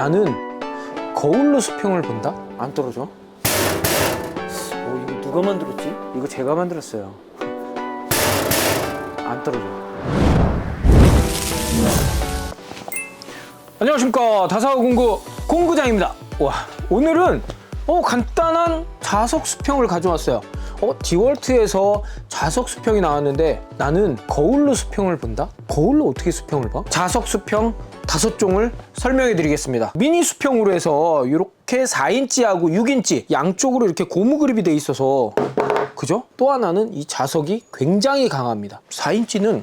나는 거울로 수평을 본다? 안 떨어져? 어, 이거 누가 만들었지? 이거 제가 만들었어요. 안 떨어져. 안녕하십니까 다사고 공구 공구장입니다. 와 오늘은 어, 간단한 자석 수평을 가져왔어요. 어 디월트에서 자석 수평이 나왔는데 나는 거울로 수평을 본다? 거울로 어떻게 수평을 봐? 자석 수평 다섯 종을 설명해 드리겠습니다. 미니 수평으로 해서 이렇게 4인치하고 6인치 양쪽으로 이렇게 고무 그립이 돼 있어서 그죠? 또 하나는 이 자석이 굉장히 강합니다. 4인치는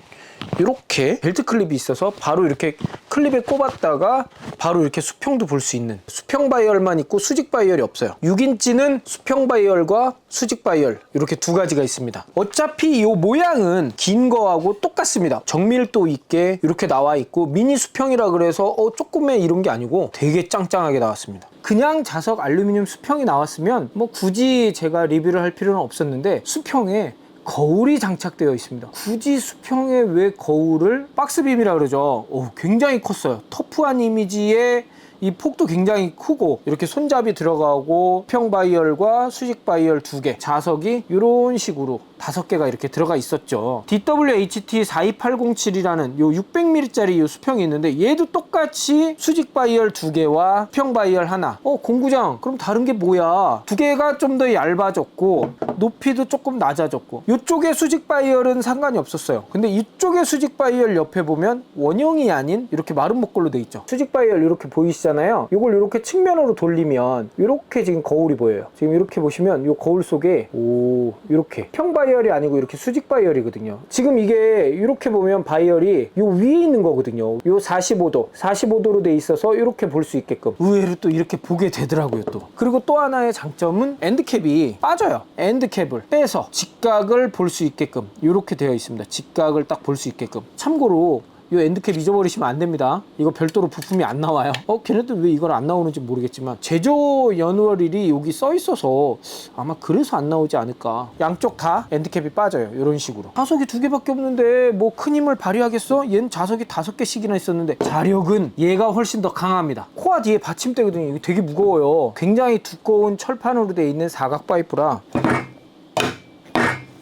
이렇게 벨트 클립이 있어서 바로 이렇게 클립에 꼽았다가 바로 이렇게 수평도 볼 수 있는 수평 바이얼만 있고 수직 바이얼이 없어요. 6인치는 수평 바이얼과 수직 바이얼 이렇게 두 가지가 있습니다. 어차피 이 모양은 긴 거하고 똑같습니다. 정밀도 있게 이렇게 나와 있고 미니 수평이라 그래서 어 조금의 이런 게 아니고 되게 짱짱하게 나왔습니다. 그냥 자석 알루미늄 수평이 나왔으면 뭐 굳이 제가 리뷰를 할 필요는 없었는데 수평에 거울이 장착되어 있습니다. 굳이 수평에 왜 거울을 박스 빔이라 그러죠. 오, 굉장히 컸어요. 터프한 이미지에 이 폭도 굉장히 크고 이렇게 손잡이 들어가고 수평 바이얼과 수직 바이얼 두 개, 자석이 이런 식으로 다섯 개가 이렇게 들어가 있었죠. DWHT 42807이라는 요 600mm짜리 요 수평이 있는데 얘도 똑같이 수직 바이얼 두 개와 수평 바이얼 하나. 어 공구장 그럼 다른 게 뭐야? 두 개가 좀 더 얇아졌고 높이도 조금 낮아졌고 이쪽에 수직 바이얼은 상관이 없었어요. 근데 이쪽에 수직 바이얼 옆에 보면 원형이 아닌 이렇게 마른 목걸로 돼 있죠. 수직 바이얼 이렇게 보이시잖아요. 이걸 이렇게 측면으로 돌리면 이렇게 지금 거울이 보여요. 지금 이렇게 보시면 이 거울 속에 오 이렇게 평 바이얼 이 아니고 이렇게 수직 바이얼이거든요. 지금 이게 이렇게 보면 바이얼이 요 위에 있는 거거든요. 요 45도, 45도로 돼 있어서 이렇게 볼 수 있게끔 의외로 또 이렇게 보게 되더라고요 또. 그리고 또 하나의 장점은 엔드캡이 빠져요. 엔드캡을 빼서 직각을 볼 수 있게끔 이렇게 되어 있습니다. 직각을 딱 볼 수 있게끔. 참고로 이 엔드캡 잊어버리시면 안 됩니다. 이거 별도로 부품이 안 나와요. 어, 걔네들 왜 이걸 안 나오는지 모르겠지만 제조 연월일이 여기 써 있어서 아마 그래서 안 나오지 않을까. 양쪽 다 엔드캡이 빠져요. 이런 식으로. 자석이 두 개밖에 없는데 뭐 큰 힘을 발휘하겠어? 얘는 자석이 다섯 개씩이나 있었는데 자력은 얘가 훨씬 더 강합니다. 코아 뒤에 받침대거든요. 이게 되게 무거워요. 굉장히 두꺼운 철판으로 되어 있는 사각 파이프라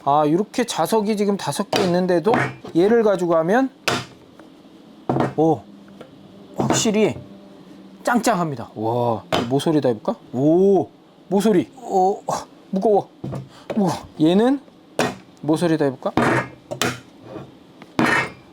아 이렇게 자석이 지금 다섯 개 있는데도 얘를 가지고 하면 오 확실히 짱짱합니다. 와 모서리다 해볼까? 오 모서리. 오 무거워. 무거워 얘는 모서리다 해볼까?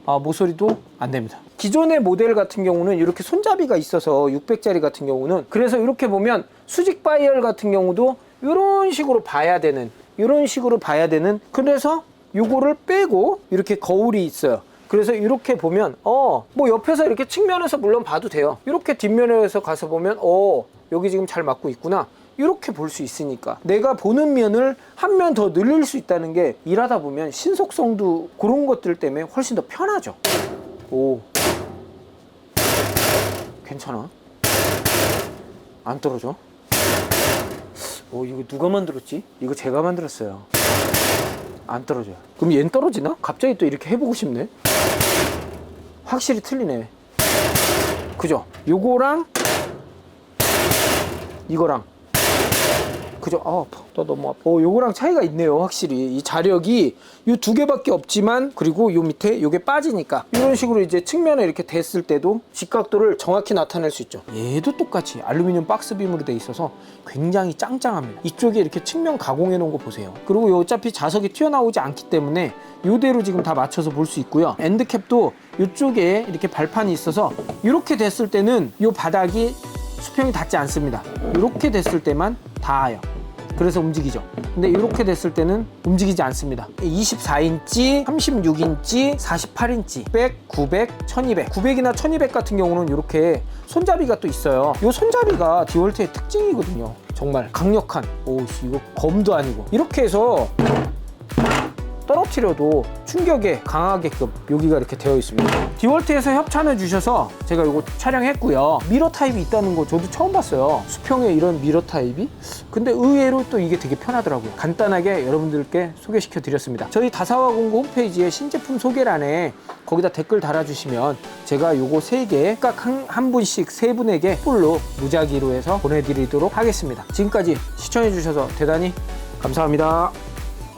아 모서리도 안 됩니다. 기존의 모델 같은 경우는 이렇게 손잡이가 있어서 600짜리 같은 경우는 그래서 이렇게 보면 수직 바이얼 같은 경우도 이런 식으로 봐야 되는 이런 식으로 봐야 되는 그래서 요거를 빼고 이렇게 거울이 있어요 그래서 이렇게 보면 어 뭐 옆에서 이렇게 측면에서 물론 봐도 돼요. 이렇게 뒷면에서 가서 보면 어 여기 지금 잘 맞고 있구나. 이렇게 볼 수 있으니까. 내가 보는 면을 한 면 더 늘릴 수 있다는 게 일하다 보면 신속성도 그런 것들 때문에 훨씬 더 편하죠. 오. 괜찮아? 안 떨어져? 오 이거 누가 만들었지? 이거 제가 만들었어요 안 떨어져요 그럼 얘는 떨어지나? 갑자기 또 이렇게 해보고 싶네 확실히 틀리네 그죠? 요거랑 이거랑 그죠? 아. 또 너무 아파. 어, 요거랑 차이가 있네요, 확실히. 이 자력이 요 두 개밖에 없지만, 그리고 요 밑에 요게 빠지니까, 이런 식으로 이제 측면에 이렇게 댔을 때도 직각도를 정확히 나타낼 수 있죠. 얘도 똑같이 알루미늄 박스 빔으로 돼 있어서 굉장히 짱짱합니다. 이쪽에 이렇게 측면 가공해 놓은 거 보세요. 그리고 요 어차피 자석이 튀어나오지 않기 때문에 요대로 지금 다 맞춰서 볼 수 있고요. 엔드캡도 이쪽에 이렇게 발판이 있어서 이렇게 됐을 때는 요 바닥이 수평이 닿지 않습니다. 이렇게 됐을 때만 닿아요. 그래서 움직이죠. 근데 이렇게 됐을 때는 움직이지 않습니다. 24인치, 36인치, 48인치, 100, 900, 1200. 900이나 1200 같은 경우는 이렇게 손잡이가 또 있어요. 이 손잡이가 디월트의 특징이거든요. 정말 강력한. 오, 씨, 이거 검도 아니고. 이렇게 해서 떨어뜨려도 충격에 강하게끔 여기가 이렇게 되어 있습니다. 디월트에서 협찬해 주셔서 제가 이거 촬영했고요. 미러 타입이 있다는 거 저도 처음 봤어요. 수평에 이런 미러 타입이? 근데 의외로 또 이게 되게 편하더라고요. 간단하게 여러분들께 소개시켜 드렸습니다. 저희 다사와 공구 홈페이지에 신제품 소개란에 거기다 댓글 달아주시면 제가 요거 세개각한 한 분씩 세 분에게 풀로 무작위로 해서 보내드리도록 하겠습니다. 지금까지 시청해 주셔서 대단히 감사합니다.